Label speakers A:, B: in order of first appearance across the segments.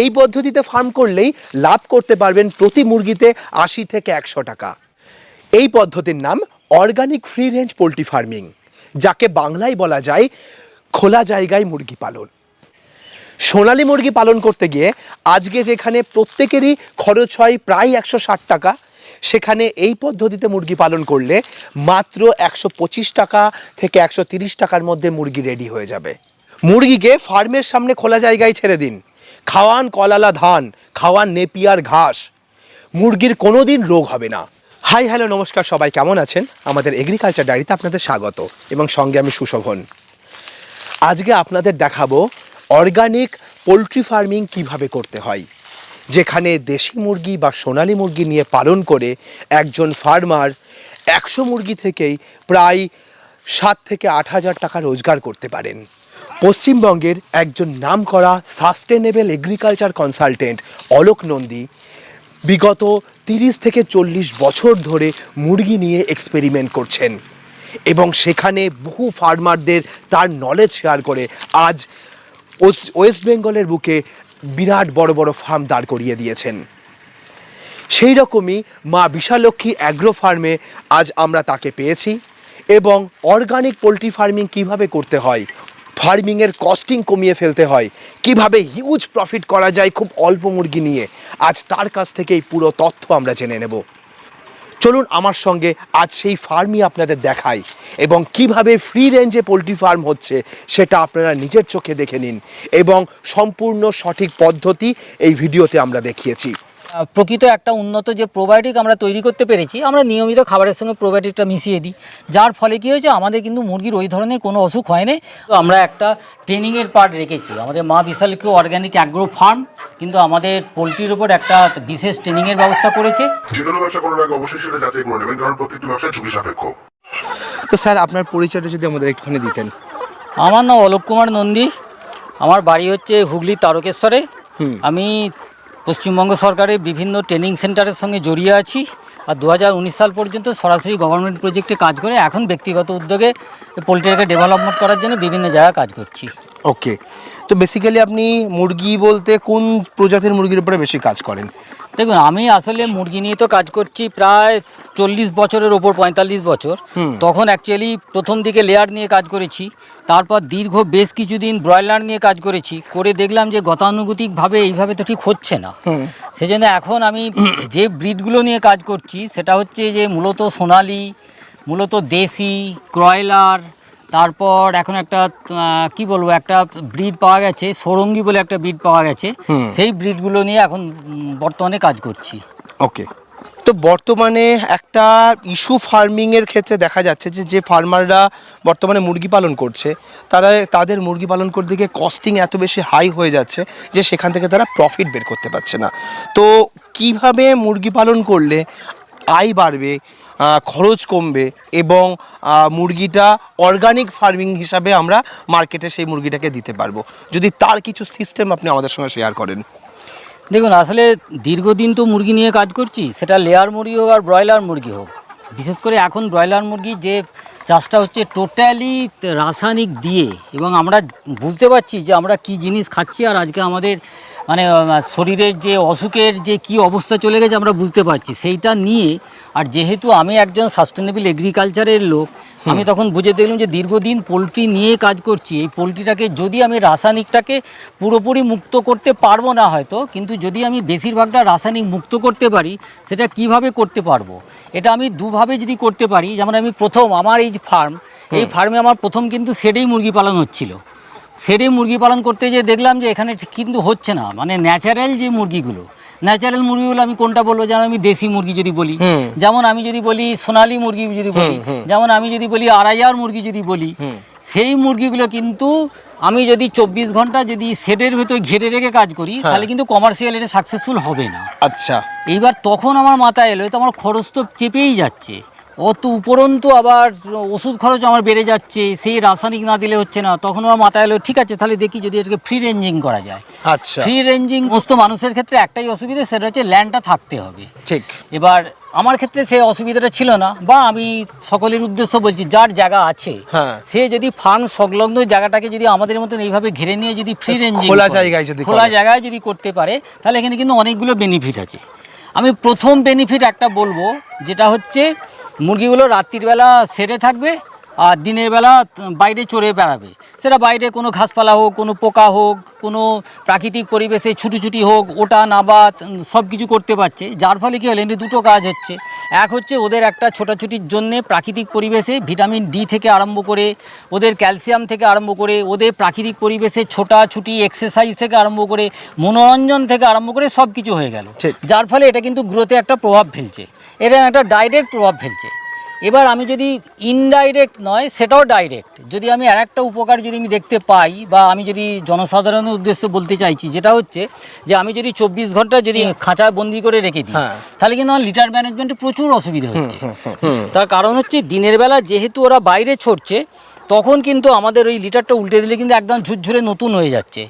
A: এই পদ্ধতিতে ফার্ম করলেই লাভ করতে পারবেন প্রতি মুরগিতে আশি থেকে একশো টাকা। এই পদ্ধতির নাম organic free range poultry farming যাকে বাংলায় বলা যায় খোলা জায়গায় মুরগি পালন। সোনালী মুরগি পালন করতে গিয়ে আজকে যেখানে প্রত্যেকেরই খরচ হয় প্রায় একশো ষাট টাকা, সেখানে এই পদ্ধতিতে মুরগি পালন করলে মাত্র একশো পঁচিশ টাকা থেকে একশো তিরিশ টাকার মধ্যে মুরগি রেডি হয়ে যাবে। মুরগিকে ফার্মের সামনে খোলা জায়গায় ছেড়ে দিন। খাওয়ান কলালা ধান, খাওয়ান নেপিয়ার ঘাস। মুরগির কোনো দিন রোগ হবে না। হাই, হ্যালো, নমস্কার সবাই, কেমন আছেন? আমাদের এগ্রিকালচার ডায়েরিতে আপনাদের স্বাগত এবং সঙ্গে আমি সুশোভন। আজকে আপনাদের দেখাবো অর্গানিক পোলট্রি ফার্মিং কীভাবে করতে হয়। যেখানে দেশি মুরগি বা সোনালী মুরগি নিয়ে পালন করে একজন ফার্মার একশো মুরগি থেকেই প্রায় সাত থেকে আট হাজার টাকা রোজগার করতে পারেন। পশ্চিমবঙ্গের একজন নামকরা sustainable agriculture consultant Alok Nandi, বিগত তিরিশ থেকে চল্লিশ বছর ধরে মুরগি নিয়ে এক্সপেরিমেন্ট করছেন এবং সেখানে বহু ফার্মারদের তার নলেজ শেয়ার করে আজ ওয়েস্ট বেঙ্গলের বুকে বিরাট বড় বড় ফার্ম দাঁড় করিয়ে দিয়েছেন। সেই রকমই মা বিশালক্ষী অ্যাগ্রো ফার্মে আজ আমরা তাকে পেয়েছি এবং অর্গানিক পোলট্রি ফার্মিং কীভাবে করতে হয় ফার্মিংয়ের কস্টিং কমিয়ে ফেলতে হয়। কীভাবে হিউজ প্রফিট করা যায় খুব অল্প মুরগি নিয়ে? আজ তার কাছ থেকেই পুরো তথ্য আমরা জেনে নেব। চলুন আমার সঙ্গে আজ সেই ফার্মই আপনাদের দেখাই এবং কীভাবে ফ্রি রেঞ্জে পোলট্রি ফার্ম হচ্ছে সেটা আপনারা নিজের চোখে দেখে নিন এবং সম্পূর্ণ সঠিক পদ্ধতি এই ভিডিওতে আমরা দেখিয়েছি।
B: প্রকৃত একটা উন্নত যে প্রোবায়োটিক আমরা তৈরি করতে পেরেছি আমরা নিয়মিত খাবারের সঙ্গে প্রোবায়োটিকটা মিশিয়ে দিই। যার ফলে কী হয়েছে আমাদের কিন্তু মুরগির ওই ধরনের কোনো অসুখ হয়নি তো আমরা একটা ট্রেনিংয়ের পার্ট রেখেছি। আমাদের মা বিশালকে অর্গ্যানিক অ্যাগ্রো ফার্ম কিন্তু আমাদের পোলট্রির উপর একটা বিশেষ ট্রেনিংয়ের ব্যবস্থা করেছে।
C: যে কোনো ব্যবসা করার আগে অবশ্যই সেটা যাচাই করে নেবেন কারণ প্রত্যেকটি ব্যবসা ঝুঁকি সাপেক্ষ।
A: তো স্যার আপনার পরিচয়টা যদি আমাদের একটুখানি দিতেন।
B: আমার নাম অলোক কুমার নন্দী। আমার বাড়ি হচ্ছে হুগলি তারকেশ্বরে। আমি পশ্চিমবঙ্গ সরকারের বিভিন্ন ট্রেনিং সেন্টারের সঙ্গে জড়িয়ে আছি আর দু হাজার উনিশ সাল পর্যন্ত সরাসরি গভর্নমেন্ট প্রজেক্টে কাজ করে এখন ব্যক্তিগত উদ্যোগে পোলট্রিটাকে ডেভেলপমেন্ট করার জন্য বিভিন্ন জায়গায় কাজ করছি।
A: ওকে তো বেসিক্যালি আপনি মুরগি বলতে কোন প্রজাতির মুরগির উপরে বেশি কাজ করেন?
B: দেখুন আমি আসলে মুরগি নিয়ে তো কাজ করছি প্রায় চল্লিশ বছরের ওপর পঁয়তাল্লিশ বছর। তখন অ্যাকচুয়ালি প্রথম দিকে লেয়ার নিয়ে কাজ করেছি তারপর দীর্ঘ বেশ কিছুদিন ব্রয়লার নিয়ে কাজ করেছি করে দেখলাম যে গতানুগতিকভাবে এইভাবে তো ঠিক হচ্ছে না। সেজন্য এখন আমি যে ব্রিডগুলো নিয়ে কাজ করছি সেটা হচ্ছে যে মূলত সোনালি মূলত দেশি ক্রয়লার তারপর এখন একটা কি বলব একটা ব্রিড পাওয়া গেছে সোরঙ্গি বলে একটা ব্রিড পাওয়া গেছে। সেই ব্রিডগুলো নিয়ে এখন বর্তমানে কাজ করছি।
A: ওকে। তো বর্তমানে একটা ইস্যু ফার্মিংয়ের ক্ষেত্রে দেখা যাচ্ছে যে যে ফার্মাররা বর্তমানে মুরগি পালন করছে তারা তাদের মুরগি পালন করতে গিয়ে কস্টিং এত বেশি হাই হয়ে যাচ্ছে যে সেখান থেকে তারা প্রফিট বের করতে পারছে না। তো কীভাবে মুরগি পালন করলে আয় বাড়বে খরচ কমবে এবং মুরগিটা অর্গানিক ফার্মিং হিসাবে আমরা মার্কেটে সেই মুরগিটাকে দিতে পারব। যদি তার কিছু সিস্টেম আপনি আমাদের সঙ্গে শেয়ার করেন।
B: দেখুন, আসলে দীর্ঘদিন তো মুরগি নিয়ে কাজ করছি, সেটা লেয়ার মুরগি হোক আর ব্রয়লার মুরগি হোক। বিশেষ করে এখন ব্রয়লার মুরগি যে চাষটা হচ্ছে টোটালি রাসায়নিক দিয়ে, এবং আমরা বুঝতে পারছি যে আমরা কি জিনিস খাচ্ছি আর আজকে আমাদের মানে শরীরের যে অসুখের যে কি অবস্থা চলে গেছে আমরা বুঝতে পারছি। সেইটা নিয়ে আর যেহেতু আমি একজন সাস্টেনেবল এগ্রিকালচারের লোক আমি তখন বুঝে দেখলাম যে দীর্ঘদিন পোলট্রি নিয়ে কাজ করছি। এই পোলট্রিটাকে যদি আমি রাসায়নিকটাকে পুরোপুরি মুক্ত করতে পারব না হয়তো কিন্তু যদি আমি বেশিরভাগটা রাসায়নিক মুক্ত করতে পারি সেটা কীভাবে করতে পারব? এটা আমি দুভাবে যদি করতে পারি যেমন আমি প্রথম আমার এই যে ফার্ম এই ফার্মে আমার প্রথম কিন্তু সেটাই মুরগি পালন হচ্ছিল। সেরে মুরগি পালন করতে যেয়ে দেখলাম যে এখানে কিন্তু হচ্ছে না। মানে ন্যাচারাল যে মুরগিগুলো ন্যাচারাল মুরগিগুলো আমি কোনটা বলব? যেমন আমি দেশি মুরগি যদি বলি যেমন আমি যদি বলি সোনালী মুরগি যদি বলি যেমন আমি যদি বলি আড়াইয়ার মুরগি যদি বলি সেই মুরগিগুলো কিন্তু আমি যদি চব্বিশ ঘণ্টা যদি শেডের ভেতর ঘিরে রেখে কাজ করি তাহলে কিন্তু কমার্শিয়াল এটা সাকসেসফুল হবে না।
A: আচ্ছা।
B: এইবার তখন আমার মাথায় এলো তো আমার খরচ তো চেপেই যাচ্ছে। অত উপরন্তু আবার ওষুধ খরচ আমার বেড়ে যাচ্ছে সেই রাসায়নিক না দিলে হচ্ছে না। তখন আমার মাথায় এলো ঠিক আছে তাহলে দেখি যদি এটাকে ফ্রি রেঞ্জিং করা যায়।
A: আচ্ছা।
B: ফ্রি রেঞ্জিং সমস্ত মানুষের ক্ষেত্রে একটাই অসুবিধা সেটা হচ্ছে ল্যান্ডটা থাকতে হবে।
A: ঠিক।
B: এবার আমার ক্ষেত্রে সে অসুবিধাটা ছিল না বা আমি সকলের উদ্দেশ্য বলছি যার জায়গা আছে
A: হ্যাঁ।
B: সে যদি ফার্ম সংলগ্ন জায়গাটাকে যদি আমাদের মতন এইভাবে ঘিরে নিয়ে যদি ফ্রি রেঞ্জিং
A: খোলা জায়গায় যদি
B: খোলা জায়গায় যদি করতে পারে তাহলে এখানে কিন্তু অনেকগুলো বেনিফিট আছে। আমি প্রথম বেনিফিট একটা বলব যেটা হচ্ছে মুরগিগুলো রাত্রিবেলা সেরে থাকবে আর দিনের বেলা বাইরে চড়ে বেড়াবে। সেটা বাইরে কোনো ঘাসপালা হোক কোনো পোকা হোক কোনো প্রাকৃতিক পরিবেশে ছুটি হোক ওটা নাবাত সব কিছু করতে পারছে। যার ফলে কী হলো দুটো কাজ হচ্ছে। এক হচ্ছে ওদের একটা ছোটাছুটির জন্যে প্রাকৃতিক পরিবেশে ভিটামিন ডি থেকে আরম্ভ করে ওদের ক্যালসিয়াম থেকে আরম্ভ করে ওদের প্রাকৃতিক পরিবেশে ছোটাছুটি এক্সারসাইজ থেকে আরম্ভ করে মনোরঞ্জন থেকে আরম্ভ করে সব কিছু হয়ে গেল। যার ফলে এটা কিন্তু গ্রোথে একটা প্রভাব ফেলছে। এটা একটা ডাইরেক্ট প্রভাব ফেলছে। এবার আমি যদি ইনডাইরেক্ট নয় সেটাও ডাইরেক্ট যদি আমি আর একটা উপকার যদি আমি দেখতে পাই বা আমি যদি জনসাধারণের উদ্দেশ্যে বলতে চাইছি যেটা হচ্ছে যে আমি যদি চব্বিশ ঘণ্টা যদি খাঁচা বন্দি করে রেখে দিই
A: হ্যাঁ।
B: তাহলে কিন্তু আমার লিটার ম্যানেজমেন্টে প্রচুর অসুবিধা হচ্ছে। তার কারণ হচ্ছে দিনের বেলা যেহেতু ওরা বাইরে ছড়ছে তখন কিন্তু আমাদের ওই লিটারটা উল্টে দিলে কিন্তু একদম ঝুরঝুরে নতুন হয়ে যাচ্ছে।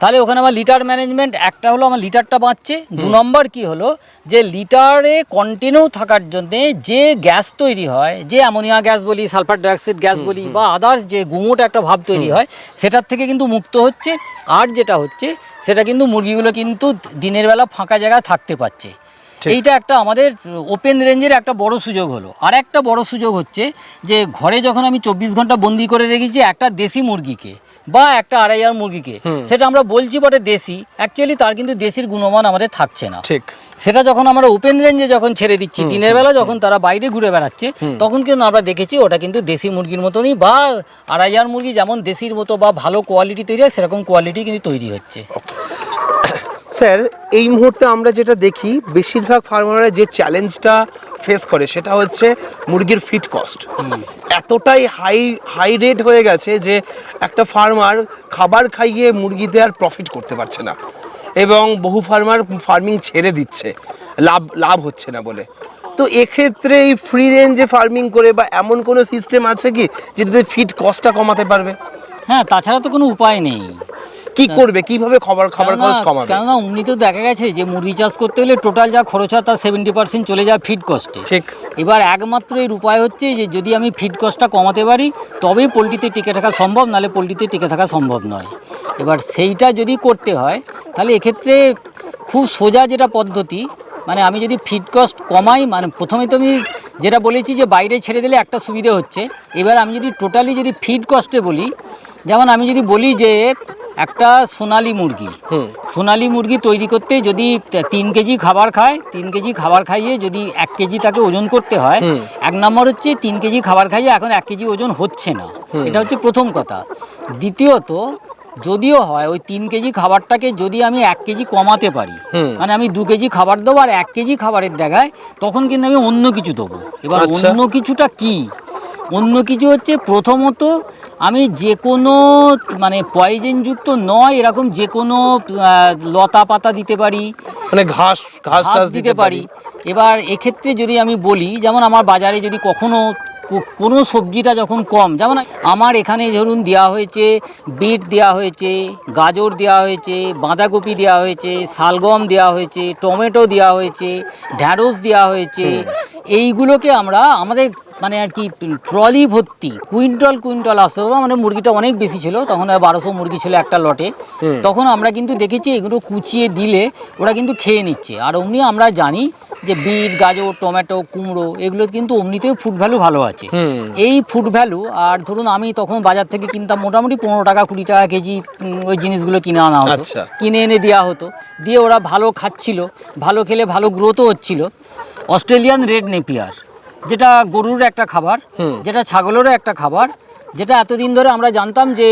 B: তাহলে ওখানে আমার লিটার ম্যানেজমেন্ট একটা হলো আমার লিটারটা বাঁচছে। দু নম্বর কি হলো? যে লিটারে কন্টিনিউ থাকার জন্যে যে গ্যাস তৈরি হয় যে অ্যামোনিয়া গ্যাস বলি সালফার ডাইঅক্সাইড গ্যাস বলি বা আদার্স যে গুমোট একটা ভাব তৈরি হয় সেটার থেকে কিন্তু মুক্ত হচ্ছে। আর যেটা হচ্ছে সেটা কিন্তু মুরগিগুলো কিন্তু দিনের বেলা ফাঁকা জায়গায় থাকতে পারছে। এইটা একটা আমাদের ওপেন রেঞ্জের একটা বড় সুযোগ হলো। আর একটা বড় সুযোগ হচ্ছে যে ঘরে যখন আমি চব্বিশ ঘণ্টা বন্দি করে রেখেছি একটা দেশি মুরগিকে বা একটা আড়াইয়ার মুরগিকে। সেটা আমরা বলছি বটে দেশি। অ্যাকচুয়ালি তার কিন্তু দেশির গুণমান আমাদের থাকছে না।
A: ঠিক।
B: সেটা যখন আমরা ওপেন রেঞ্জে যখন ছেড়ে দিচ্ছি দিনের বেলা যখন তারা বাইরে ঘুরে বেড়াচ্ছে তখন কিন্তু আমরা দেখেছি ওটা কিন্তু দেশি মুরগির মতনই বা আড়াইয়ার মুরগি যেমন দেশির মতো বা ভালো কোয়ালিটি তৈরি হয় সেরকম কোয়ালিটি কিন্তু তৈরি হচ্ছে।
A: স্যার এই মুহূর্তে আমরা যেটা দেখি বেশিরভাগ ফার্মাররা যে চ্যালেঞ্জটা ফেস করে সেটা হচ্ছে মুরগির ফিট কস্ট এতটাই হাই হাই রেট হয়ে গেছে যে একটা ফার্মার খাবার খাইয়ে মুরগিতে আর প্রফিট করতে পারছে না এবং বহু ফার্মার ফার্মিং ছেড়ে দিচ্ছে। লাভ লাভ হচ্ছে না বলে। তো এক্ষেত্রে এই ফ্রি রেঞ্জে ফার্মিং করে বা এমন কোনো সিস্টেম আছে কি যেটাতে ফিট কস্টটা কমাতে পারবে?
B: হ্যাঁ তাছাড়া তো কোনো উপায় নেই।
A: কি করবে কীভাবে খাবার খাবার খরচ কমাবে?
B: কেননা এমনিতেও দেখা গেছে যে মুরগি চাষ করতে হলে টোটাল যা খরচ হয় তার সেভেন্টি পার্সেন্ট চলে যায় ফিড কস্টে
A: ঠিক।
B: এবার একমাত্র এর উপায় হচ্ছে যে যদি আমি ফিড কস্টটা কমাতে পারি তবেই পোলট্রিতে টিকে থাকা সম্ভব নাহলে পোলট্রিতে টিকে থাকা সম্ভব নয়। এবার সেইটা যদি করতে হয় তাহলে এক্ষেত্রে খুব সোজা যেটা পদ্ধতি মানে আমি যদি ফিড কস্ট কমাই মানে প্রথমে তো আমি যেটা বলেছি যে বাইরে ছেড়ে দিলে একটা সুবিধে হচ্ছে এবার আমি যদি টোটালি যদি ফিড কস্টে বলি যেমন আমি যদি বলি যে একটা সোনালি মুরগি। সোনালি মুরগি তৈরি করতে যদি তিন কেজি খাবার খায় তিন কেজি খাবার খাইয়ে যদি এক কেজি তাকে ওজন করতে হয় এক নম্বর হচ্ছে তিন কেজি খাবার খাইয়ে এখন এক কেজি ওজন হচ্ছে না। এটা হচ্ছে প্রথম কথা। দ্বিতীয়ত যদিও হয় ওই তিন কেজি খাবারটাকে যদি আমি এক কেজি কমাতে পারি মানে আমি দু কেজি খাবার দেবো আর এক কেজি খাবারের জায়গায় তখন কিন্তু আমি অন্য কিছু দেবো। এবার
A: আচ্ছা।
B: অন্য কিছুটা কি? অন্য কিছু হচ্ছে প্রথমত আমি যে কোনো মানে পয়জনযুক্ত নয় এরকম যে কোনো লতা পাতা দিতে পারি।
A: মানে ঘাস ঘাস
B: ঘাস
A: টাস
B: দিতে পারি। এবার এক্ষেত্রে যদি আমি বলি যেমন আমার বাজারে যদি কখনো কোনো সবজিটা যখন কম যেমন আমার এখানে ধরুন দেওয়া হয়েছে বিট দেওয়া হয়েছে গাজর দেওয়া হয়েছে বাঁধাকপি দেওয়া হয়েছে শালগম দেওয়া হয়েছে টমেটো দেওয়া হয়েছে ঢ্যাঁড়স দেওয়া হয়েছে এইগুলোকে আমরা আমাদের মানে আর কি ট্রলি ভর্তি কুইন্টল কুইন্টাল আসতো। মানে মুরগিটা অনেক বেশি ছিল তখন বারোশো মুরগি ছিল একটা লটে। তখন আমরা কিন্তু দেখেছি এগুলো কুচিয়ে দিলে ওরা কিন্তু খেয়ে নিচ্ছে। আর অমনি আমরা জানি যে বিট গাজর টমেটো কুমড়ো এগুলো কিন্তু অমনিতেও ফুড ভ্যালু ভালো আছে। এই ফুড ভ্যালু আর ধরুন আমি তখন বাজার থেকে কিনতাম মোটামুটি পনেরো টাকা কুড়ি টাকা কেজি ওই জিনিসগুলো কিনে আনা হতো।
A: আচ্ছা।
B: কিনে এনে দেওয়া হতো। দিয়ে ওরা ভালো খাচ্ছিল ভালো খেলে ভালো গ্রোথও হচ্ছিল। Australian red Napier. যেটা গরুর একটা খাবার। যেটা ছাগলেরও একটা খাবার যেটা এতদিন ধরে আমরা জানতাম যে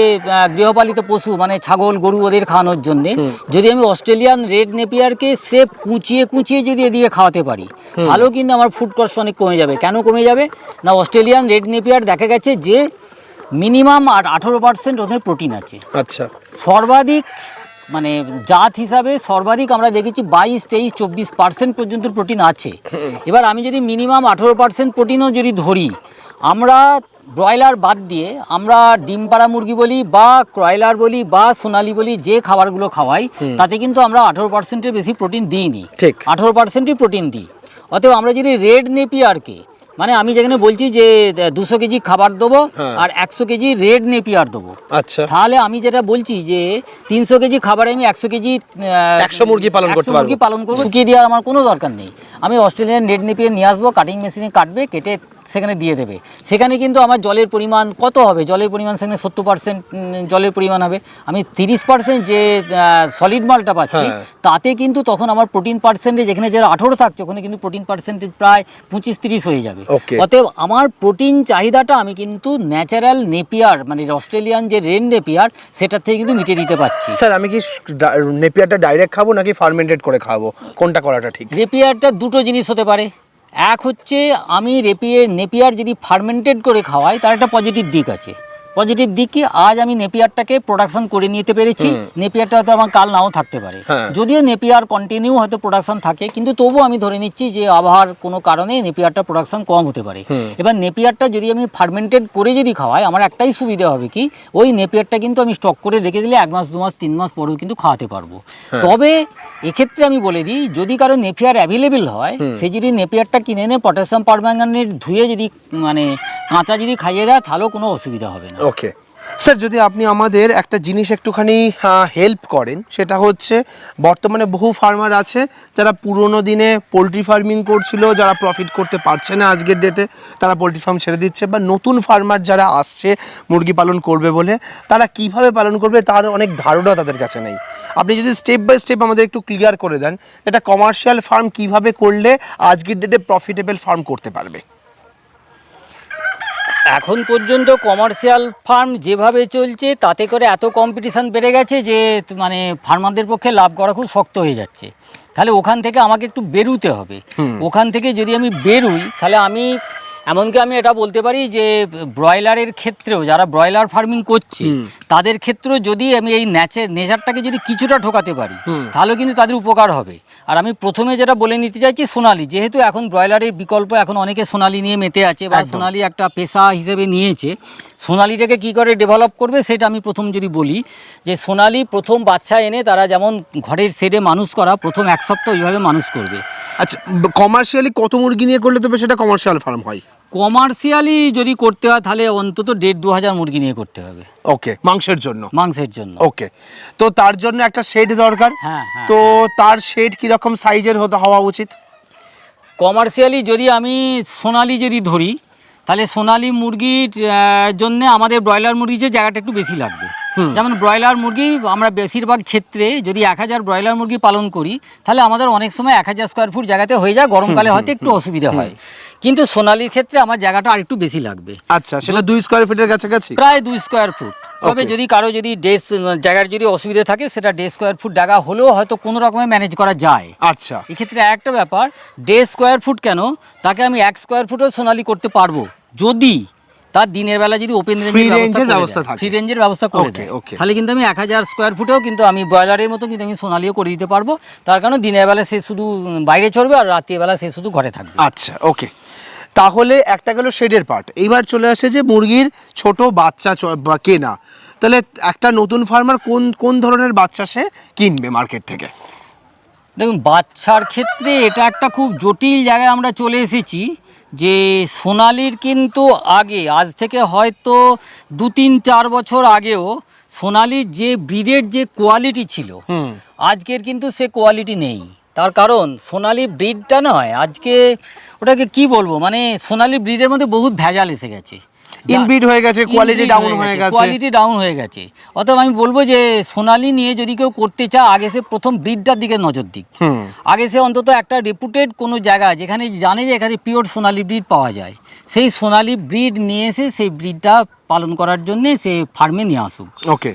B: গৃহপালিত পশু মানে ছাগল গরু ওদের খাওয়ানোর জন্য। যদি আমি অস্ট্রেলিয়ান রেড নেপিয়ারকে সেফ কুচিয়ে কুচিয়ে যদি এদিকে খাওয়াতে পারি ভালো কিন্তু আমার ফুড কস্ট অনেক কমে যাবে। কেন কমে যাবে? না অস্ট্রেলিয়ান রেড নেপিয়ার দেখা গেছে যে মিনিমাম আর আঠেরো পার্সেন্ট ওদের প্রোটিন আছে।
A: আচ্ছা।
B: সর্বাধিক মানে জাত হিসাবে সর্বাধিক আমরা দেখেছি বাইশ তেইশ চব্বিশ পার্সেন্ট পর্যন্ত প্রোটিন আছে। এবার আমি যদি মিনিমাম আঠেরো পার্সেন্ট প্রোটিনও যদি ধরি আমরা ব্রয়লার বাদ দিয়ে আমরা ডিম পাড়া মুরগি বলি বা ক্রয়লার বলি বা সোনালি বলি যে খাবারগুলো খাওয়াই তাতে কিন্তু আমরা আঠেরো পার্সেন্টের বেশি প্রোটিন দিইনি।
A: ঠিক।
B: আঠেরো পার্সেন্টই প্রোটিন দিই। অতএব আমরা যদি রেড নেপিয়ারকে মানে আমি যেখানে বলছি যে দুশো কেজি খাবার দেবো
A: হ্যাঁ।
B: আর একশো কেজি রেড নেপিয়ার দেবো।
A: আচ্ছা।
B: তাহলে আমি যেটা বলছি যে তিনশো কেজি খাবারে আমি একশো কেজি
A: একশো মুরগি পালন করতে
B: মুরগি পালন করব। শুকিয়ে দেওয়ার আমার কোনো দরকার নেই। আমি অস্ট্রেলিয়ান রেড নেপিয়ার নিয়ে আসব কাটিং মেশিনে কাটবে কেটে সেখানে দিয়ে দেবে। সেখানে কিন্তু আমার জলের পরিমাণ কত হবে? জলের পরিমাণ সেখানে সত্তর পার্সেন্ট জলের পরিমাণ হবে। আমি তিরিশ পার্সেন্ট যে সলিড মালটা পাচ্ছি
A: হ্যাঁ।
B: তাতে কিন্তু তখন আমার প্রোটিন পার্সেন্টেজ এখানে যে আঠেরো থাকছে ওখানে কিন্তু প্রোটিন পার্সেন্টেজ প্রায় পঁচিশ তিরিশ হয়ে যাবে. অতএব আমার প্রোটিন চাহিদাটা আমি কিন্তু ন্যাচারাল নেপিয়ার মানে অস্ট্রেলিয়ান যে রেন নেপিয়ার সেটার থেকে কিন্তু মিটিয়ে দিতে পারছি।
A: স্যার আমি কি নেপিয়ারটা ডাইরেক্ট খাব নাকি ফার্মেন্টেড করে খাব? কোনটা করাটা ঠিক?
B: নেপিয়ারটা দুটো জিনিস হতে পারে। এক হচ্ছে আমি রেপিয়ে নেপিয়ার যদি ফার্মেন্টেড করে খাওয়াই তার একটা পজিটিভ দিক আছে। পজিটিভ দিক কি আজ আমি নেপিয়ারটাকে প্রোডাকশন করে নিতে পেরেছি। নেপিয়ারটা হয়তো আমার কাল নাও থাকতে পারে।
A: হ্যাঁ।
B: যদিও নেপিয়ার কন্টিনিউ হয়তো প্রোডাকশন থাকে কিন্তু তবুও আমি ধরে নিচ্ছি যে আবহাওয়ার কোনো কারণে নেপিয়ারটা প্রোডাকশন কম হতে পারে। এবার নেপিয়ারটা যদি আমি ফার্মেন্টেড করে যদি খাওয়াই আমার একটাই সুবিধা হবে কি ওই নেপিয়ারটা কিন্তু আমি স্টক করে রেখে দিলে এক মাস দু মাস তিন মাস পরেও কিন্তু খাওয়াতে পারব। তবে এক্ষেত্রে আমি বলে দিই যদি কারও নেপিয়ার অ্যাভেলেবেল হয় সে যদি নেপিয়ারটা কিনে এনে পটাশিয়াম পারম্যাঙ্গানেট ধুয়ে যদি মানে কাঁচা যদি খাইয়ে দেয় তাহলেও কোনো অসুবিধা হবে না।
A: ওকে স্যার যদি আপনি আমাদের একটা জিনিস একটুখানি হেল্প করেন, সেটা হচ্ছে বর্তমানে বহু ফার্মার আছে যারা পুরোনো দিনে পোলট্রি ফার্মিং করছিল, যারা প্রফিট করতে পারছে না আজকের ডেটে তারা পোলট্রি ফার্ম ছেড়ে দিচ্ছে বা নতুন ফার্মার যারা আসছে মুরগি পালন করবে বলে, তারা কীভাবে পালন করবে তার অনেক ধারণা তাদের কাছে নেই। আপনি যদি স্টেপ বাই স্টেপ আমাদের একটু ক্লিয়ার করে দেন, এটা কমার্শিয়াল ফার্ম কীভাবে করলে আজকের ডেটে প্রফিটেবল ফার্ম করতে পারবে?
B: এখন পর্যন্ত কমার্শিয়াল ফার্ম যেভাবে চলছে তাতে করে এত কম্পিটিশান বেড়ে গেছে যে মানে ফার্মারদের পক্ষে লাভ করা খুব শক্ত হয়ে যাচ্ছে। তাহলে ওখান থেকে আমাকে একটু বেরুতে হবে। ওখান থেকে যদি আমি বেরুই তাহলে আমি এমনকি আমি এটা বলতে পারি যে ব্রয়লারের ক্ষেত্রেও যারা ব্রয়লার ফার্মিং করছে তাদের ক্ষেত্রেও যদি আমি এই ন্যাচে নেচারটাকে যদি কিছুটা ঠোকাতে পারি তাহলে কিন্তু তাদের উপকার হবে। আর আমি প্রথমে যেটা বলে নিতে চাইছি সোনালি। যেহেতু এখন ব্রয়লারের বিকল্প এখন অনেকে সোনালি নিয়ে মেতে আছে বা সোনালি একটা পেশা হিসেবে নিয়েছে সোনালিটাকে কি করে ডেভেলপ করবে সেটা আমি প্রথম যদি বলি যে সোনালি প্রথম বাচ্চা এনে তারা যেমন ঘরের সেডে মানুষ করা প্রথম এক সপ্তাহ ওইভাবে মানুষ করবে।
A: আচ্ছা কমার্শিয়ালি কত মুরগি নিয়ে করলে তবে সেটা কমার্শিয়াল ফার্ম হয়?
B: কমার্শিয়ালি যদি করতে হয় তাহলে অন্তত দেড় দু হাজার মুরগি নিয়ে করতে হবে।
A: ওকে মাংসের জন্য।
B: মাংসের জন্য।
A: ওকে তো তার জন্য একটা শেড দরকার।
B: হ্যাঁ, হ্যাঁ,
A: তো তার শেড কীরকম সাইজের হতে হওয়া উচিত?
B: কমার্শিয়ালি যদি আমি সোনালি যদি ধরি তাহলে সোনালি মুরগির জন্য আমাদের ব্রয়লার মুরগির যে জায়গাটা একটু বেশি লাগবে। যেমন ব্রয়লার মুরগি আমরা বেশিরভাগ ক্ষেত্রে যদি এক হাজার ব্রয়লার মুরগি পালন করি তাহলে আমাদের অনেক সময় এক হাজার স্কোয়ার ফুট জায়গাতে হয়ে যায়। গরমকালে হয়তো একটু অসুবিধা হয়। কিন্তু সোনালির ক্ষেত্রে আমার জায়গাটা আর একটু বেশি লাগবে।
A: আচ্ছা সেটা দুই স্কোয়ার ফিটের কাছাকাছি?
B: প্রায় দুই স্কোয়ার ফুট তবে যদি কারও যদি ডেস জায়গার যদি অসুবিধা থাকে সেটা দেড় স্কোয়ার ফুট জায়গা হলেও হয়তো কোনো রকমে ম্যানেজ করা যায়।
A: আচ্ছা।
B: এক্ষেত্রে একটা ব্যাপার দেড় স্কোয়ার ফুট কেন? তাকে আমি এক স্কোয়ার ফুটও সোনালি করতে পারব। যদি তার দিনের বেলা যদি ওপেন
A: range ব্যবস্থা থাকে।
B: ফ্রি রেঞ্জের ব্যবস্থা করে দেয়. তাহলে কিন্তু আমি এক হাজার স্কোয়ার ফুটেও কিন্তু আমি ব্রয়লারের মতো কিন্তু আমি সোনালিও করে দিতে পারব। তার কারণে দিনের বেলা সে শুধু বাইরে চড়বে আর রাত্রির বেলা সে শুধু ঘরে থাকবে।
A: আচ্ছা ওকে তাহলে একটা গেল শেডের পার্ট। এইবার চলে আসে যে মুরগির ছোট বাচ্চা কেনা। তাহলে একটা নতুন ফার্মার কোন কোন ধরনের বাচ্চা সে কিনবে মার্কেট থেকে?
B: দেখুন বাচ্চার ক্ষেত্রে এটা একটা খুব জটিল জায়গায় আমরা চলে এসেছি যে সোনালির কিন্তু আগে আজ থেকে হয়তো দু তিন চার বছর আগেও সোনালির যে ব্রিডের যে কোয়ালিটি ছিল আজকের কিন্তু সে কোয়ালিটি নেই। তার কারণ সোনালি ব্রিডটা নয় আজকে ওটাকে কি বলব? মানে সোনালি ব্রিডের মধ্যে বহুত ভেজাল এসে গেছে।
A: ইনব্রিড হয়ে গেছে কোয়ালিটি ডাউন হয়ে গেছে
B: কোয়ালিটি ডাউন হয়ে গেছে। অতএব আমি বলব যে সোনালি নিয়ে যদি কেউ করতে চায় আগে সে প্রথম ব্রিডটার দিকে নজর দিক। আগে সে অন্তত একটা রেপুটেড কোনো জায়গা যেখানে জানে যে এখানে পিওর সোনালি ব্রিড পাওয়া যায়। সেই সোনালি ব্রিড নিয়ে এসে সেই ব্রিডটা পালন করার জন্যে সে ফার্মে নিয়ে আসুক।
A: ওকে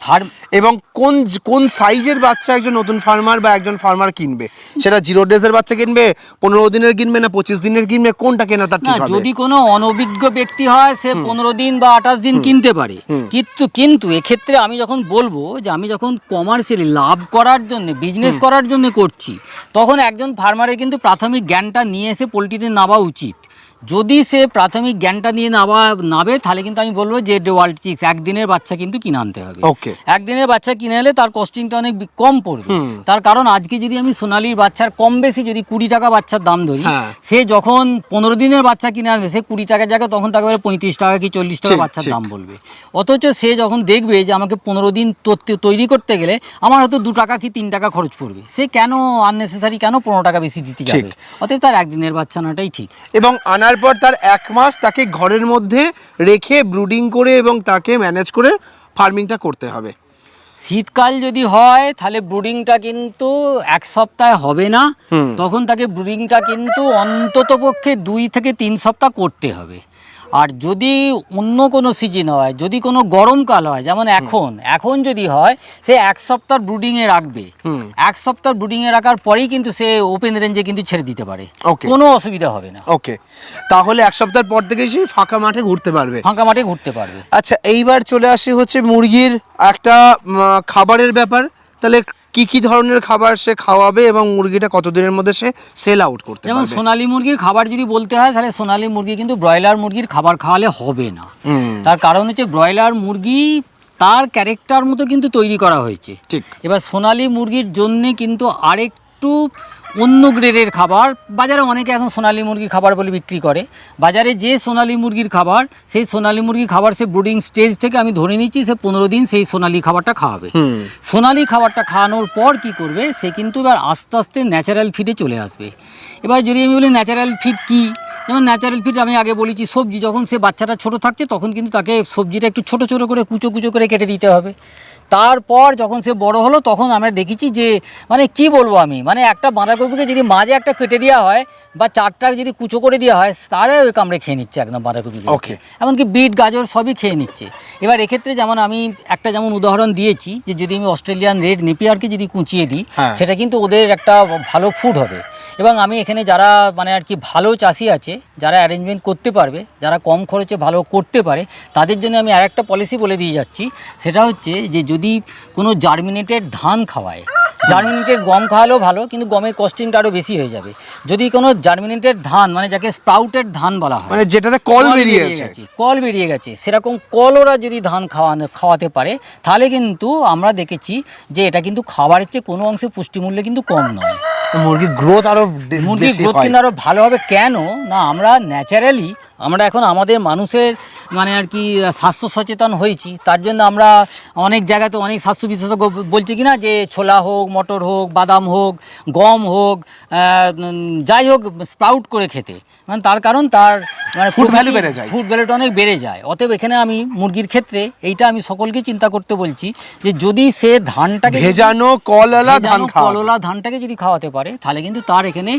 B: ফার্ম
A: এবং কোন কোন সাইজের বাচ্চা একজন নতুন ফার্মার বা একজন ফার্মার কিনবে? সেটা জিরো ডেজের বাচ্চা কিনবে পনেরো দিনের কিনবে না পঁচিশ দিনের কিনবে? কোনটা কেনা তার ঠিক
B: যদি কোনো অনভিজ্ঞ ব্যক্তি হয় সে পনেরো দিন বা আঠাশ দিন কিনতে পারে। কিন্তু কিন্তু এক্ষেত্রে আমি যখন বলব যে আমি যখন কমার্শিয়ালি লাভ করার জন্য বিজনেস করার জন্য করছি তখন একজন ফার্মারের কিন্তু প্রাথমিক জ্ঞানটা নিয়ে এসে পোলট্রিতে নামা উচিত। যদি সে প্রাথমিক জ্ঞানটা নিয়ে নাবা নাবে তাহলে কিন্তু আমি বলব যে ওয়ার্ল্ড চিক্স একদিনের বাচ্চা কিন্তু কিনে আনতে হবে।
A: Okay.
B: একদিনের বাচ্চা কিনে এলে তার কস্টিংটা অনেক কম পড়বে। তার কারণ আজকে যদি আমি সোনালির বাচ্চার কম বেশি যদি কুড়ি টাকা বাচ্চার দাম ধরি
A: হ্যাঁ।
B: সে যখন পনেরো দিনের বাচ্চা কিনে আনবে সে কুড়ি টাকার জায়গায় তখন তাকে বলে পঁয়ত্রিশ টাকা কি চল্লিশ টাকা বাচ্চার দাম বলবে। অথচ সে যখন দেখবে যে আমাকে পনেরো দিন তৈরি করতে গেলে আমার হয়তো দু টাকা কি তিন টাকা খরচ পড়বে। সে কেন আননেসেসারি কেন পনেরো টাকা বেশি দিতে। যাবে? অতএব তার একদিনের বাচ্চা নাটাই ঠিক।
A: এবং আনার পর তার এক মাস তাকে ঘরের মধ্যে রেখে ব্রুডিং করে এবং তাকে ম্যানেজ করে ফার্মিংটা করতে হবে।
B: শীতকাল যদি হয় তাহলে ব্রুডিংটা কিন্তু এক সপ্তাহে হবে না। তখন তাকে ব্রুডিংটা কিন্তু অন্তত পক্ষে দুই থেকে তিন সপ্তাহ করতে হবে। আর যদি অন্য কোনো সিজন হয় যদি কোনো গরমকাল হয় যেমন এখন এখন যদি হয় সে এক সপ্তাহ ব্রুডিংয়ে রাখবে।
A: হুম।
B: এক সপ্তাহ ব্রুডিংয়ে রাখার পরেই কিন্তু সে ওপেন রেঞ্জে কিন্তু ছেড়ে দিতে পারে. কোনো অসুবিধা হবে না।
A: ওকে তাহলে এক সপ্তাহ পর থেকে সে ফাঁকা মাঠে ঘুরতে পারবে।
B: ফাঁকা মাঠে ঘুরতে পারবে।
A: আচ্ছা এইবার চলে আসি হচ্ছে মুরগির একটা খাবারের ব্যাপার। তাহলে কি কি ধরনের খাবার সে খাওয়াবে এবং মুরগিটা কতদিনের মধ্যে সে সেল আউট করতে
B: যেমন সোনালি মুরগির খাবার যদি বলতে হয় তাহলে সোনালী মুরগি কিন্তু ব্রয়লার মুরগির খাবার খাওয়ালে হবে না। তার কারণ হচ্ছে ব্রয়লার মুরগি তার ক্যারেক্টার মতো কিন্তু তৈরি করা হয়েছে।
A: ঠিক।
B: এবার সোনালি মুরগির জন্যে কিন্তু আরেকটু অন্য গ্রেডের খাবার। বাজারে অনেকে এখন সোনালী মুরগির খাবার বলে বিক্রি করে। বাজারে যে সোনালি মুরগির খাবার সেই সোনালী মুরগির খাবার সে ব্রুডিং স্টেজ থেকে আমি ধরে নিচ্ছি সে পনেরো দিন সেই সোনালি খাবারটা খাওয়াবে। সোনালি খাবারটা খাওয়ানোর পর কি করবে সে কিন্তু এবার আস্তে আস্তে ন্যাচারাল ফিডে চলে আসবে। এবার যদি আমি বলি ন্যাচারাল ফিড কি? যেমন ন্যাচারাল ফিড আমি আগে বলেছি সবজি যখন সে বাচ্চাটা ছোট থাকছে তখন কিন্তু তাকে সবজিটা একটু ছোট ছোট করে কুচো কুচো করে কেটে দিতে হবে। তারপর যখন সে বড় হলো তখন আমরা দেখেছি যে মানে কি বলব আমি মানে একটা বাঁধাকপিকে যদি মাঝে একটা কেটে দেওয়া হয় বা চারটা যদি কুচো করে দেওয়া হয় তারে ওই কামড়ে খেয়ে নিচ্ছে একদম বাঁধাকপি
A: Okay.
B: এমনকি বিট গাজর সবই খেয়ে নিচ্ছে এবার এক্ষেত্রে যেমন আমি একটা যেমন উদাহরণ দিয়েছি যে যদি আমি অস্ট্রেলিয়ান রেড নেপিয়ারকে যদি কুচিয়ে দিই
A: হ্যাঁ।
B: সেটা কিন্তু ওদের একটা ভালো ফুড হবে এবং আমি এখানে যারা মানে আর কি ভালো চাষি আছে, যারা অ্যারেঞ্জমেন্ট করতে পারবে, যারা কম খরচে ভালো করতে পারে, তাদের জন্য আমি আর একটা পলিসি বলে দিয়ে যাচ্ছি। সেটা হচ্ছে যে যদি কোনো জার্মিনেটেড ধান খাওয়ায় জার্মিনেটেড গম খাওয়ালেও ভালো কিন্তু গমের কস্টিংটা আরও বেশি হয়ে যাবে। যদি কোনো জার্মিনেটেড ধান মানে যাকে স্প্রাউটেড ধান বলা হয়
A: মানে যেটাতে কল বেরিয়েছে
B: গেছে। কল বেরিয়ে গেছে সেরকম কল ওরা যদি ধান খাওয়ানো খাওয়াতে পারে তাহলে কিন্তু আমরা দেখেছি যে এটা কিন্তু খাবারের চেয়ে কোনো অংশে পুষ্টিমূল্য কিন্তু কম নয়।
A: মুরগির গ্রোথ আরও দে-
B: মুরগির গ্রোথ কিন্তু আরও ভালো হবে। কেন? না আমরা ন্যাচারালি আমরা এখন আমাদের মানুষের মানে আর কি স্বাস্থ্য সচেতন হয়েছি। তার জন্য আমরা অনেক জায়গাতে অনেক স্বাস্থ্য বিশেষজ্ঞ বলছি কি না যে ছোলা হোক মটর হোক বাদাম হোক গম হোক যাই হোক স্প্রাউট করে খেতে। মানে তার কারণ তার মানে
A: ফুড ভ্যালু বেড়ে যায়।
B: ফুড ভ্যালুটা অনেক বেড়ে যায়। অতএব এখানে আমি মুরগির ক্ষেত্রে এইটা আমি সকলকে চিন্তা করতে বলছি যে যদি সে ধানটাকে
A: ভেজানো কলওয়ালা ধান
B: কললা ধানটাকে যদি খাওয়াতে পারে তাহলে কিন্তু তার এখানে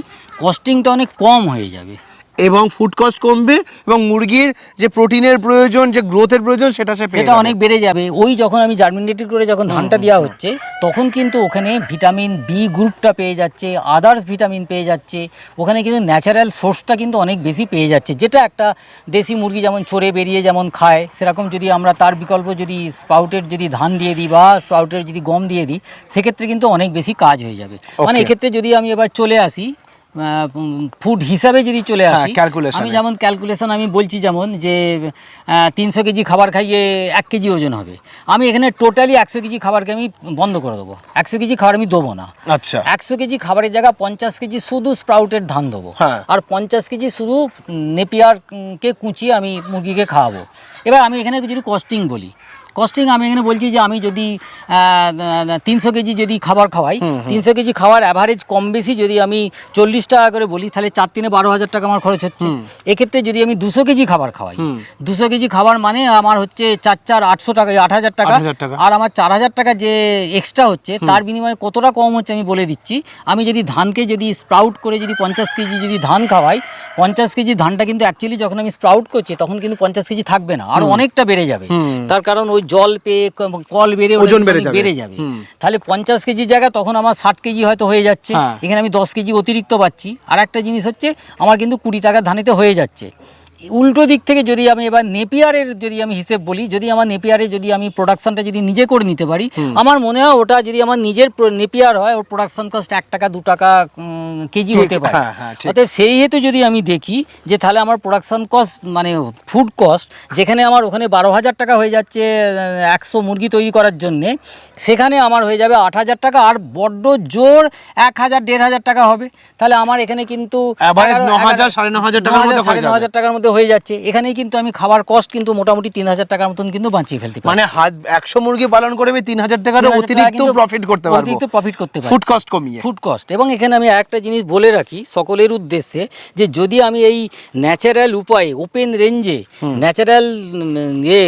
B: কস্টিংটা অনেক কম হয়ে যাবে।
A: এবং ফুড কস্ট কমবে এবং মুরগির যে প্রোটিনের প্রয়োজন যে গ্রোথের প্রয়োজন সেটা সে
B: সেটা অনেক বেড়ে যাবে। ওই যখন আমি জার্মিনেটেড করে যখন ধানটা দেওয়া হচ্ছে তখন কিন্তু ওখানে ভিটামিন বি গ্রুপটা পেয়ে যাচ্ছে আদার্স ভিটামিন পেয়ে যাচ্ছে। ওখানে কিন্তু ন্যাচারাল সোর্সটা কিন্তু অনেক বেশি পেয়ে যাচ্ছে যেটা একটা দেশি মুরগি যেমন চড়ে বেরিয়ে যেমন খায় সেরকম যদি আমরা তার বিকল্প যদি স্পাউটের যদি ধান দিয়ে দিই বা স্পাউটের যদি গম দিয়ে দিই সেক্ষেত্রে কিন্তু অনেক বেশি কাজ হয়ে যাবে। মানে এক্ষেত্রে যদি আমি এবার চলে আসি ফুড হিসাবে যদি চলে
A: হ্যাঁ,
B: আসি আমি যেমন ক্যালকুলেশন আমি বলছি যেমন যে তিনশো কেজি খাবার খাইয়ে এক কেজি ওজন হবে। আমি এখানে টোটালি একশো কেজি খাবারকে আমি বন্ধ করে দেবো। একশো কেজি খাবার আমি দেবো না।
A: আচ্ছা।
B: একশো কেজি খাবারের জায়গা পঞ্চাশ কেজি শুধু স্প্রাউটের ধান দেবো।
A: হ্যাঁ।
B: আর পঞ্চাশ কেজি শুধু নেপিয়ারকে কুচিয়ে আমি মুরগিকে খাওয়াবো। এবার আমি এখানে যদি কস্টিং বলি কস্টিং আমি এখানে বলছি যে আমি যদি তিনশো কেজি যদি খাবার খাওয়াই তিনশো কেজি খাওয়ার অ্যাভারেজ কম বেশি যদি আমি চল্লিশ টাকা করে বলি তাহলে চার তিনে বারো হাজার টাকা আমার খরচ হচ্ছে। এক্ষেত্রে যদি আমি দুশো কেজি খাবার খাওয়াই দুশো কেজি খাবার মানে আমার হচ্ছে চার চার আটশো টাকা আট হাজার টাকা। আর আমার চার হাজার টাকা যে এক্সট্রা হচ্ছে তার বিনিময়ে কতটা কম হচ্ছে আমি বলে দিচ্ছি। আমি যদি ধানকে যদি স্প্রাউট করে যদি পঞ্চাশ কেজি যদি ধান খাওয়াই পঞ্চাশ কেজি ধানটা কিন্তু অ্যাকচুয়ালি যখন আমি স্প্রাউট করছি তখন কিন্তু পঞ্চাশ কেজি থাকবে না। আর অনেকটা বেড়ে যাবে। তার কারণ ওই জল পেয়ে কল বেড়ে
A: ওজন বেড়ে যাবে।
B: বেড়ে যাবে। তাহলে পঞ্চাশ কেজি জায়গা তখন আমার ষাট কেজি হয়তো হয়ে যাচ্ছে।
A: হ্যাঁ।
B: এখানে আমি দশ কেজি অতিরিক্ত পাচ্ছি। আর একটা জিনিস হচ্ছে আমার কিন্তু কুড়ি টাকা ধানেতে হয়ে যাচ্ছে। উল্টো দিক থেকে যদি আমি এবার নেপিয়ারের যদি আমি হিসেব বলি যদি আমার নেপিয়ারে যদি আমি প্রোডাকশনটা যদি নিজে করে নিতে পারি আমার মনে হয় ওটা যদি আমার নিজের নেপিয়ার হয় ওর প্রোডাকশন কস্ট এক টাকা দু টাকা কেজি হতে পারে।
A: হ্যাঁ, হ্যাঁ,
B: অতএব সেই হেতু যদি আমি দেখি যে তাহলে আমার প্রোডাকশন কস্ট মানে ফুড কস্ট যেখানে আমার ওখানে বারো হাজার টাকা হয়ে যাচ্ছে একশো মুরগি তৈরি করার জন্যে সেখানে আমার হয়ে যাবে আট হাজার টাকা আর বড্ড জোর এক হাজার দেড় হাজার টাকা হবে। তাহলে আমার এখানে কিন্তু
A: Average
B: এগারো-
A: 9,000,
B: এগারো-
A: 9,500 টাকার মধ্যে
B: সাড়ে ন হাজার টাকার মধ্যে হয়ে যাচ্ছে। এখানেই কিন্তু আমি খাবার কস্ট কিন্তু মোটামুটি তিন হাজার টাকার মতন কিন্তু বাঁচিয়ে ফেলতে পারি
A: মানে হাত একশো মুরগি পালন করে আমি তিন হাজার টাকার অতিরিক্ত প্রফিট করতে পারব।
B: অতিরিক্ত profit করতে পারছি।
A: ফুড কস্ট কমিয়ে।
B: ফুড কস্ট এবং এখানে আমি একটা জিনিস বলে রাখি সকলের উদ্দেশ্যে যে যদি আমি এই ন্যাচারাল উপায়ে ওপেন রেঞ্জে ন্যাচারাল ইয়ে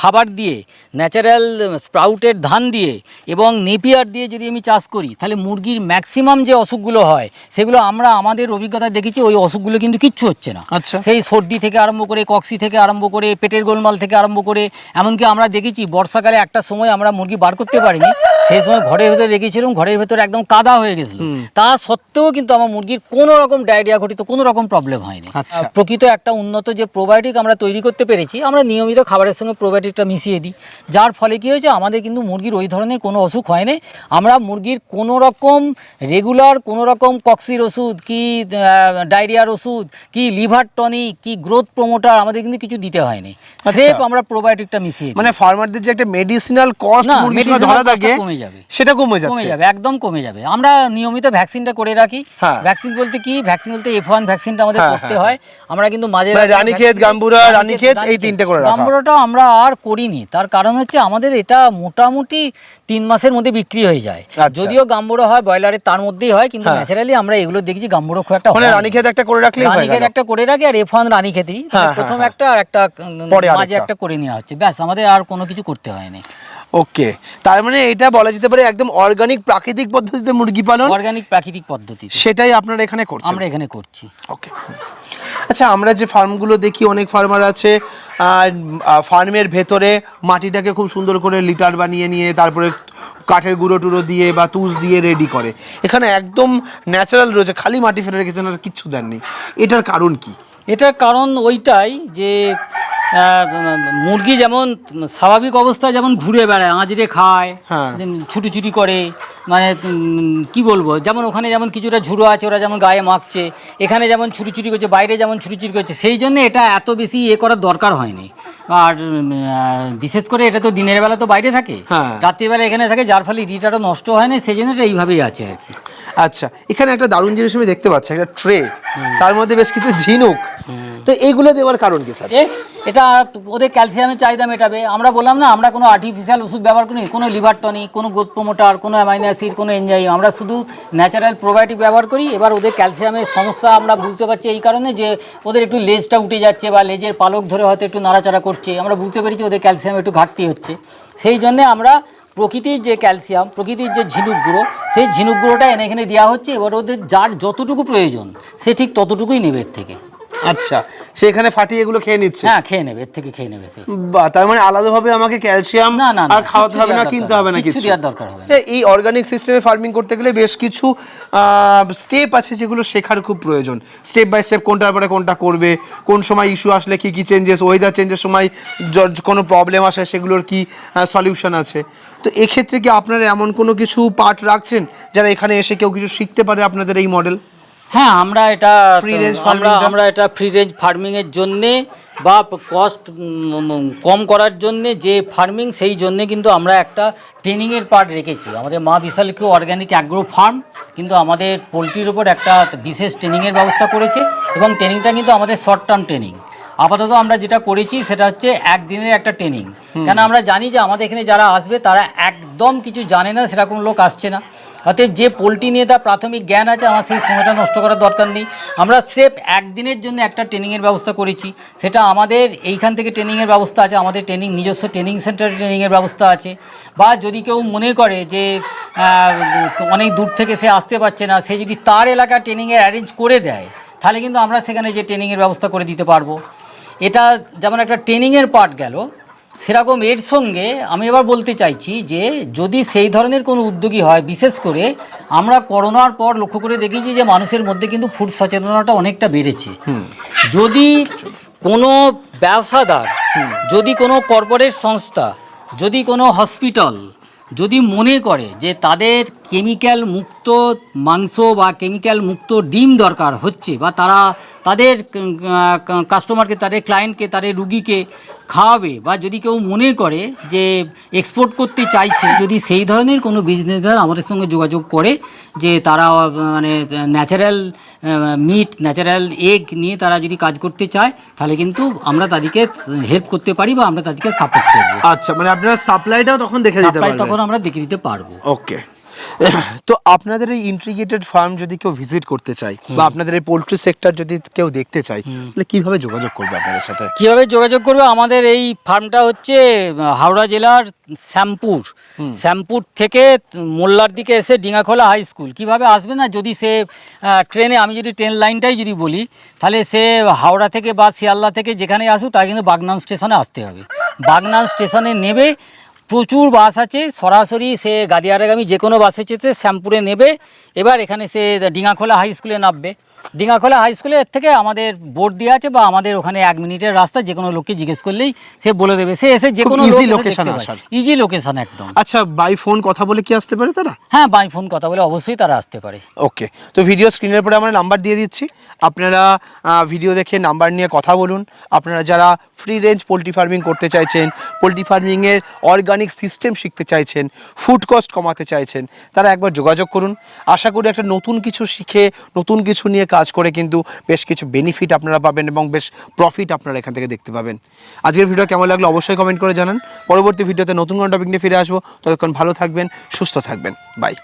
B: খাবার দিয়ে ন্যাচারাল স্প্রাউটের ধান দিয়ে এবং নেপিয়ার দিয়ে যদি আমি চাষ করি তাহলে মুরগির ম্যাক্সিমাম যে অসুখগুলো হয় সেগুলো আমরা আমাদের অভিজ্ঞতা দেখেছি ওই অসুখগুলো কিন্তু কিচ্ছু হচ্ছে না।
A: আচ্ছা।
B: সেই সর্দি থেকে আরম্ভ করে কক্সি থেকে আরম্ভ করে পেটের গোলমাল থেকে আরম্ভ করে এমনকি আমরা দেখেছি বর্ষাকালে একটা সময় আমরা মুরগি বার করতে পারিনি সেই সময় ঘরের ভেতরে রেখেছিলাম ঘরের ভেতরে একদম কাদা হয়ে গেছিল। তা সত্ত্বেও কিন্তু আমার মুরগির কোনো রকম ডায়রিয়া ঘটিত কোনো রকম প্রবলেম হয়নি।
A: আচ্ছা।
B: প্রকৃত একটা উন্নত যে প্রোবায়োটিক আমরা তৈরি করতে পেরেছি আমরা নিয়মিত খাবারের সঙ্গে প্রোবায়োটিকটা মিশিয়ে দিই। যার ফলে কী হয়েছে আমাদের কিন্তু মুরগির ওই ধরনের কোনো অসুখ হয়নি। আমরা মুরগির কোনো রকম রেগুলার কোনো রকম কক্সির ওষুধ কি ডায়রিয়ার ওষুধ কি লিভার টনিক কি গ্রোথ প্রমোটার আমাদের কিন্তু কিছু দিতে হয়নি স্রেফ আমরা প্রোবায়োটিকটা মিশিয়ে
A: মানে ফার্মারদের যে একটা মেডিসিনাল কস্ট মুরগির ধরা থাকে
B: কমে যাবে।
A: সেটা কমে
B: কমে যাবে একদম কমে যাবে আমরা নিয়মিত ভ্যাকসিনটা করে রাখি
A: হ্যাঁ।
B: ভ্যাকসিন বলতে কি ভ্যাকসিন বলতে এফ ওয়ান ভ্যাকসিনটা আমাদের
A: হ্যাঁ,
B: করতে
A: হ্যাঁ,
B: হয় আমরা কিন্তু মাঝে
A: মানে রানীক্ষেত, গাম্বুরা,
B: রানীক্ষেত,
A: রানীক্ষেত এই
B: রানীক্ষেত।
A: তিনটে করে রাখা।
B: গাম্বুরাটা আমরা আর করিনি তার কারণ হচ্ছে আমাদের এটা মোটামুটি তিন মাসের মধ্যে বিক্রি হয়ে যায়
A: আচ্ছা।
B: যদিও গাম্বুরা হয় ব্রয়লারের তার মধ্যেই হয় কিন্তু
A: হ্যাঁ।
B: ন্যাচারালি আমরা এগুলো দেখছি গাম্বুরা খুব একটা
A: মানে
B: হয়।
A: রানীক্ষেত একটা করে রাখলে হয়ে
B: রানীক্ষেত একটা করে রাখি আর এফ ওয়ান রানীক্ষেতই
A: হ্যাঁ, হ্যাঁ,
B: প্রথম
A: হ্যাঁ।
B: একটা আর একটা মাঝে একটা করে নেওয়া হচ্ছে। ব্যাস আমাদের আর কোনো কিছু করতে হয়নি।
A: ওকে তার মানে এটা বলা যেতে পারে একদম অর্গানিক প্রাকৃতিক পদ্ধতিতে মুরগি পালন?
B: অর্গানিক প্রাকৃতিক পদ্ধতি
A: সেটাই আপনারা এখানে করছেন।
B: আমরা এখানে করছি।
A: ওকে। আচ্ছা আমরা যে ফার্মগুলো দেখি অনেক ফার্মার আছে ফার্মের ভেতরে মাটিটাকে খুব সুন্দর করে লিটার বানিয়ে নিয়ে তারপরে কাঠের গুঁড়ো টুড়ো দিয়ে বা তুষ দিয়ে রেডি করে। এখানে একদম ন্যাচারাল রয়েছে খালি মাটি ফেলে রেখেছেন আর কিচ্ছু দেননি। এটার কারণ কি?
B: এটার কারণ ওইটাই যে মুরগি যেমন স্বাভাবিক অবস্থায় যেমন ঘুরে বেড়ায় আঁচড়ে খায়
A: হ্যাঁ।
B: যে ছুটোছুটি করে মানে কি বলব যেমন ওখানে যেমন কিছুটা ঝুড়ো আছে ওরা যেমন গায়ে মাখছে এখানে যেমন ছুটোছুটি করছে বাইরে যেমন ছুটোছুটি করছে সেই জন্য এটা এত বেশি ইয়ে করার দরকার হয়নি আর বিশেষ করে এটা তো দিনের বেলা তো বাইরে থাকে
A: হ্যাঁ।
B: রাত্রিবেলা এখানে থাকে যার ফলে ইডিটারও নষ্ট হয় না সেই জন্য এটা এইভাবেই আছে আর কি
A: আচ্ছা এখানে একটা দারুণ জিনিস আমি দেখতে পাচ্ছি, একটা ট্রে তার মধ্যে বেশ কিছু ঝিনুক। তো এইগুলো দেওয়ার কারণ কি, স্যার?
B: এটা ওদের ক্যালসিয়ামের চাহিদা মেটাবে। আমরা বললাম না, আমরা কোনো আর্টিফিশিয়াল ওষুধ ব্যবহার করি কোনো লিভার টনিক কোনো গ্রোথ প্রোমোটার কোনো অ্যামাইনো অ্যাসিড কোনো এনজাইম আমরা শুধু ন্যাচারাল প্রোবায়োটিক ব্যবহার করি। এবার ওদের ক্যালসিয়ামের সমস্যা আমরা বুঝতে পারছি এই কারণে যে ওদের একটু লেজটা উঠে যাচ্ছে বা লেজের পালক ধরে হয়তো একটু নাড়াচাড়া করছে। আমরা বুঝতে পেরেছি ওদের ক্যালসিয়াম একটু ঘাটতি হচ্ছে। সেই জন্যে আমরা প্রকৃতির যে ক্যালসিয়াম, প্রকৃতির যে ঝিনুক গুঁড়ো, সেই ঝিনুক গুঁড়োটা এনে এখানে দেওয়া হচ্ছে। এবার ওদের যার যতটুকু প্রয়োজন, সে ঠিক ততটুকুই নেবে থেকে।
A: আচ্ছা সেখানে ফাটিয়ে এগুলো খেয়ে নিচ্ছে?
B: হ্যাঁ খেয়ে নেবে এর থেকে খেয়ে নেবে সে।
A: বা তার মানে আলাদাভাবে আমাকে ক্যালসিয়াম
B: না না না,
A: আর খাওয়াতে
B: কিচ্ছু
A: হবে না
B: দেওয়ার
A: কিনতে
B: দরকার
A: হবে না
B: নেই, কিচ্ছু
A: কিছু।
B: দেওয়ার দরকার হবে না।
A: আচ্ছা, এই অর্গানিক সিস্টেমে ফার্মিং করতে গেলে বেশ কিছু স্টেপ আছে যেগুলো শেখার খুব প্রয়োজন। স্টেপ বাই স্টেপ কোনটার পরে কোনটা করবে কোন সময় ইস্যু আসলে কি কি চেঞ্জেস ওয়েদার চেঞ্জের সময় য- কোনো প্রবলেম আসে সেগুলোর কি সলিউশন আছে। তো এক্ষেত্রে কি আপনারা এমন কোনো কিছু পার্ট রাখছেন যারা এখানে এসে কেউ কিছু শিখতে পারে আপনাদের এই মডেল
B: হ্যাঁ আমরা এটা
A: Free range
B: আমরা আমরা এটা ফ্রি রেঞ্জ ফার্মিং এর জন্য বা কস্ট কম করার জন্য যে ফার্মিং সেই জন্য কিন্তু আমরা একটা ট্রেনিং এর পার্ট রেখেছি। আমাদের মা বিশালকে অর্গানিক অ্যাগ্রো ফার্ম কিন্তু আমাদের পোলট্রির উপর একটা বিশেষ ট্রেনিং এর ব্যবস্থা করেছে এবং ট্রেনিংটা কিন্তু আমাদের শর্ট টার্ম ট্রেনিং আপাতত আমরা যেটা করেছি সেটা হচ্ছে একদিনের একটা ট্রেনিং কেন আমরা জানি যে আমাদের এখানে যারা আসবে তারা একদম কিছু জানে না সেরকম লোক আসছে না। অতএব যে পোলট্রি নিয়ে তার প্রাথমিক জ্ঞান আছে, আমার সেই সময়টা নষ্ট করার দরকার নেই। আমরা স্রেফ একদিনের জন্য একটা ট্রেনিংয়ের ব্যবস্থা করেছি। সেটা আমাদের এইখান থেকে ট্রেনিংয়ের ব্যবস্থা আছে, আমাদের ট্রেনিং নিজস্ব ট্রেনিং সেন্টারে ট্রেনিংয়ের ব্যবস্থা আছে। বা যদি কেউ মনে করে যে অনেক দূর থেকে সে আসতে পারছে না, সে যদি তার এলাকা ট্রেনিংয়ের অ্যারেঞ্জ করে দেয়, তাহলে কিন্তু আমরা সেখানে যে ট্রেনিংয়ের ব্যবস্থা করে দিতে পারব। এটা যেমন একটা ট্রেনিংয়ের পার্ট গেল সেরকম এর সঙ্গে আমি এবার বলতে চাইছি যে যদি সেই ধরনের কোনো উদ্যোগী হয় বিশেষ করে আমরা করোনার পর লক্ষ্য করে দেখেছি যে মানুষের মধ্যে কিন্তু ফুড সচেতনতা অনেকটা বেড়েছে। যদি কোনো ব্যবসাদার যদি কোনো কর্পোরেট সংস্থা যদি কোনো হসপিটাল যদি মনে করে যে তাদের কেমিক্যাল মুক্ত মাংস বা কেমিক্যাল মুক্ত ডিম দরকার হচ্ছে বা তারা তাদের কাস্টমারকে তাদের ক্লায়েন্টকে তাদের রুগীকে খাওয়াবে বা যদি কেউ মনে করে যে এক্সপোর্ট করতে চাইছে যদি সেই ধরনের কোনো বিজনেসম্যান আমাদের সঙ্গে যোগাযোগ করে যে তারা মানে ন্যাচারাল মিট ন্যাচারাল এগ নিয়ে তারা যদি কাজ করতে চায় তাহলে কিন্তু আমরা তাদেরকে হেল্প করতে পারি বা আমরা তাদেরকে সাপোর্ট করব।
A: আচ্ছা মানে আপনারা সাপ্লাইটাও তখন দেখে দিতে
B: তখন আমরা দেখে দিতে পারব।
A: ওকে তো আপনাদের এই ইন্টিগ্রেটেড ফার্ম যদি কেউ ভিজিট করতে চায় বা আপনাদের এই পোলট্রি সেক্টর যদি কেউ দেখতে চায় তাহলে কীভাবে যোগাযোগ করবে আপনাদের সাথে?
B: কীভাবে যোগাযোগ করবে? আমাদের এই ফার্মটা হচ্ছে হাওড়া জেলার শ্যামপুর। শ্যামপুর থেকে মোল্লার দিকে এসে ডিঙাখোলা হাই স্কুল কীভাবে আসবে না? যদি সে ট্রেনে আমি যদি ট্রেন লাইনটাই যদি বলি তাহলে সে হাওড়া থেকে বা শিয়ালদা থেকে যেখানে আসুক তাকে কিন্তু বাগনান স্টেশনে আসতে হবে। বাগনান স্টেশনে নেবে প্রচুর বাস আছে, সরাসরি সে গাদিয়ারাগামী যে কোনো বাসে চেতে শ্যামপুরে নেবে। এবার এখানে সে ডিঙাখোলা হাই স্কুলে নামবে। ডিঙাখোলা হাই স্কুলের থেকে আমাদের বোর্ড দেওয়া আছে বা আমাদের ওখানে এক মিনিটের রাস্তা যে কোনো লোককে জিজ্ঞেস করলেই সে বলে দেবে। সে এসে যে কোনো
A: location আসার।
B: ইজি লোকেশন একদম।
A: আচ্ছা বাই ফোন কথা বলে কি আসতে পারে তারা?
B: হ্যাঁ বাই ফোন কথা বলে অবশ্যই তারা আসতে পারে।
A: ওকে তো ভিডিও স্ক্রিনের পরে আমরা নাম্বার দিয়ে দিচ্ছি। আপনারা ভিডিও দেখে নাম্বার নিয়ে কথা বলুন। আপনারা যারা ফ্রি রেঞ্জ পোলট্রি ফার্মিং করতে চাইছেন পোলট্রি ফার্মিংয়ের অর্গানিক সিস্টেম শিখতে চাইছেন ফুড কস্ট কমাতে চাইছেন তারা একবার যোগাযোগ করুন। আশা করি একটা নতুন কিছু শিখে নতুন কিছু নিয়ে কাজ করে কিন্তু বেশ কিছু বেনিফিট আপনারা পাবেন এবং বেশ প্রফিট আপনারা এখান থেকে দেখতে পাবেন। আজকের ভিডিও কেমন লাগল অবশ্যই কমেন্ট করে জানান। পরবর্তী ভিডিওতে নতুন কোনো টপিক নিয়ে ফিরে আসব। ততক্ষণ ভালো থাকবেন, সুস্থ থাকবেন। বাই